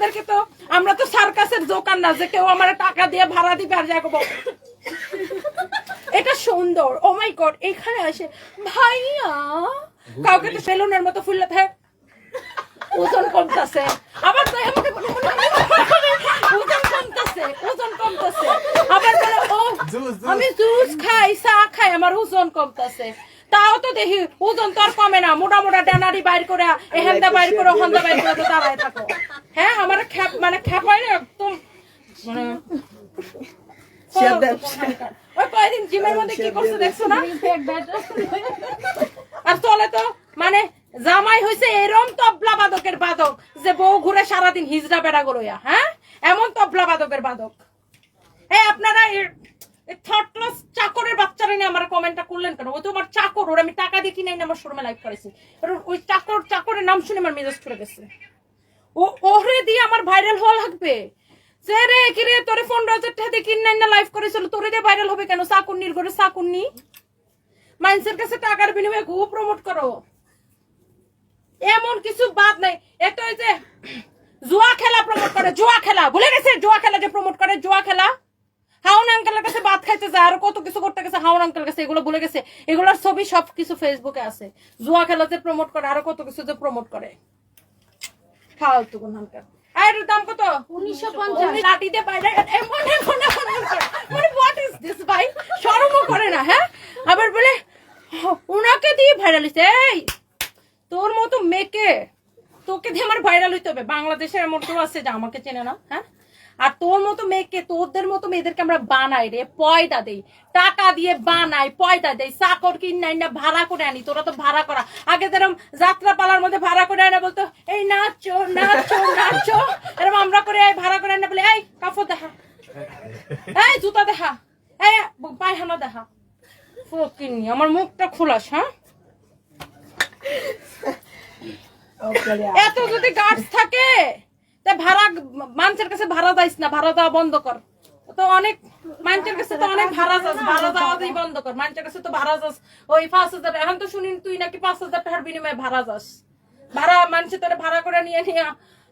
আমাদেরকে তো আমরা তো সার্কাসের দোকান না যে কেউ আমার টাকা দিয়ে ভাড়া দিবে আর যাব এটা সুন্দর ও মাই গড এখানে আসে ভাইয়া কাউকে তো সেলুনের মতো ফুললে থাকে ওজন কমতাছে। আবার তো আমাকে বলে, ওজন কমতাছে ওজন কমতাছে। আবার বলে ও আমি জুস খাই চা খাই আমার ওজন কমতাছে। তাও তো দেখি ওজন তো আর কমে না। মোটা মোটা ডানারি বাইর করে এহেন্দা বাইর করে হন্দা বাইর করে তো দাঁড়ায় থাকো। হ্যাঁ আমার খ্যাপ মানে খ্যাপাই না একদম। মানে ওই কয়দিন জিমের মধ্যে কি করছে দেখছ না? আর চলে তো মানে জামাই হয়েছে এরম তবলা বাদকের বাদক যে বউ ঘুরে সারাদিন হিজড়া বেড়া গড়ইয়া হ্যাঁ? এমন তবলা বাদকের বাদক। এই আপনারা থার্ড ক্লাস চাকরের বাচ্চারা নিয়ে আমার কমেন্টটা করলেন কেন? ওই তো আমার চাকর, ওর আমি টাকা দিয়ে কিনে আমার শোরুমে লাইভ করেছি ওই চাকর, চাকরের নাম শুনে আমার মেজাজ করে গেছে। ও ওরে দিয়ে আমার ভাইরাল হওয়া লাগবে। যে রে কি রে, তোরে পনেরো হাজার টাকা দিয়ে না লাইভ করেছিল তোরে দিয়ে ভাইরাল হবে কেন? চাকুন্নির ঘরে চাকুন্নি মানুষের কাছে টাকার বিনিময়ে গু প্রমোট করো। এমন কিছু বাদ নাই। এত ওই যে জুয়া খেলা প্রমোট করে, জুয়া খেলা। ভুলে গেছে? জুয়া খেলা যে প্রমোট করে, জুয়া খেলা? হাউন আঙ্কেলের কাছে ভাত খাইতে যায় আর কত কিছু করতে গেছে হাউন আঙ্কেল কাছে এগুলো ভুলে গেছে এগুলোর ছবি সব কিছু ফেসবুকে আছে জুয়া খেলাতে প্রমোট করে আরও কত কিছু যে প্রমোট করে ফালতু কোন হালকা আর দাম কত উনিশশো পঞ্চাশ লাঠিতে বাইরে এমন এমন এমন এমন মানে হোয়াট ইজ দিস ভাই শরমও করে না হ্যাঁ আবার বলে ওনাকে দিয়ে ভাইরাল হইছে এই তোর মতো মেয়েকে তোকে দিয়ে আমার ভাইরাল হইতে হবে বাংলাদেশের এমন কেউ আছে যে আমাকে চেনে না হ্যাঁ আর তোর মতো মেয়েকে তোদের মতো মেয়েদেরকে আমরা বানাই রে পয়দা দেই। টাকা দিয়ে বানাই পয়দা দেই। চাকর কিনাই না ভাড়া করে আনি। তোরা তো ভাড়া করা। আগে যেরকম যাত্রা পালার মধ্যে ভাড়া করে আনে বলতো এই নাচো নাচো নাচো। এরকম আমরা করে ভাড়া করে আনে বলে এই কাপড় দেখা। এই জুতা দেখা। এই পায়খানা দেখা। ফকিনি আমার মুখটা খোলাস হ্যাঁ? এত যদি গাছ থাকে তা ভাড়া মানুষের কাছে ভাড়া যাইস না, ভাড়া দেওয়া বন্ধ কর। তো অনেক মানুষের কাছে তো অনেক ভাড়া যাস, ভাড়া দেওয়াতেই বন্ধ কর। মানুষের কাছে তো ভাড়া যাস, ওই পাঁচ হাজার, এখন তো তুই নাকি পাঁচ হাজার টাকার বিনিময়ে ভাড়া যাস। ভাড়া মানুষের তোরা ভাড়া করে নিয়ে নিয়ে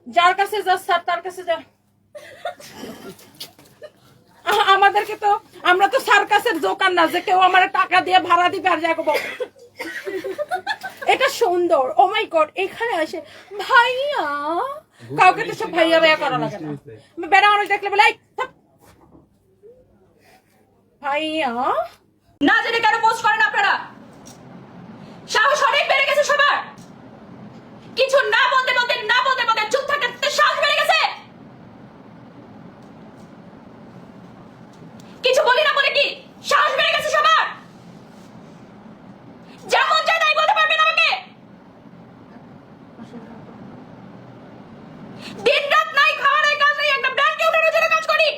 যার কাছে যাস স্যার তার কাছে যা। আমাদেরকে তো, আমরা তো সার্কাসের দোকান না, যে কেউ আমার টাকা দিয়ে ভাড়া দিবে আর যাব এটা সুন্দর ও মাই গড এখানে আসে, ভাইয়া। কাউকে তো সব ভাইয়া ভাইয়া করা লাগে না। বেড়া মানুষ দেখলে বলে ভাইয়া না জেনে কেন পোস্ট করেন আপনারা সাহস অনেক বেড়ে গেছে সবার কিছু না বলতে বলতে না বলতে বলতে চুপ থাকতে সাহস বেড়ে গেছে কিছু বলি না বলে কি সাহস বেড়ে গেছে সবার যেমন চাই তাই বলতে পারবেন আমাকে দিন রাত নাই খাওয়া নাই কাজ নাই একটা ব্র্যান্ডকে উঠানোর জন্য কাজ করি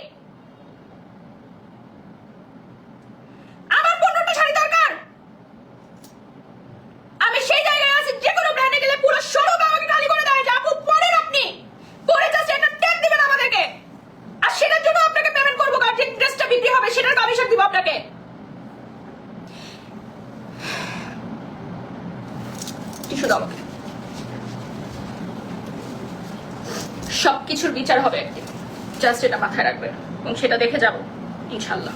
আমার পনেরোটা শাড়ি দরকার আমি সেই জায়গায় আছি যে কোনো ব্র্যান্ডে গেলে পুরো শোরুম আমাকে খালি করে দেয় যে আপু পরেন আপনি পরে জাস্ট একটা ট্যাগ দিবেন আমাদেরকে আর সেটার জন্য আপনাকে পেমেন্ট করব কারণ যে ড্রেসটা বিক্রি হবে সেটার কমিশন দিব আপনাকে টিস্যু দাও সবকিছুর বিচার হবে জাস্ট এটা মাথায় রাখবে এবং সেটা দেখে যাব ইনশাল্লাহ।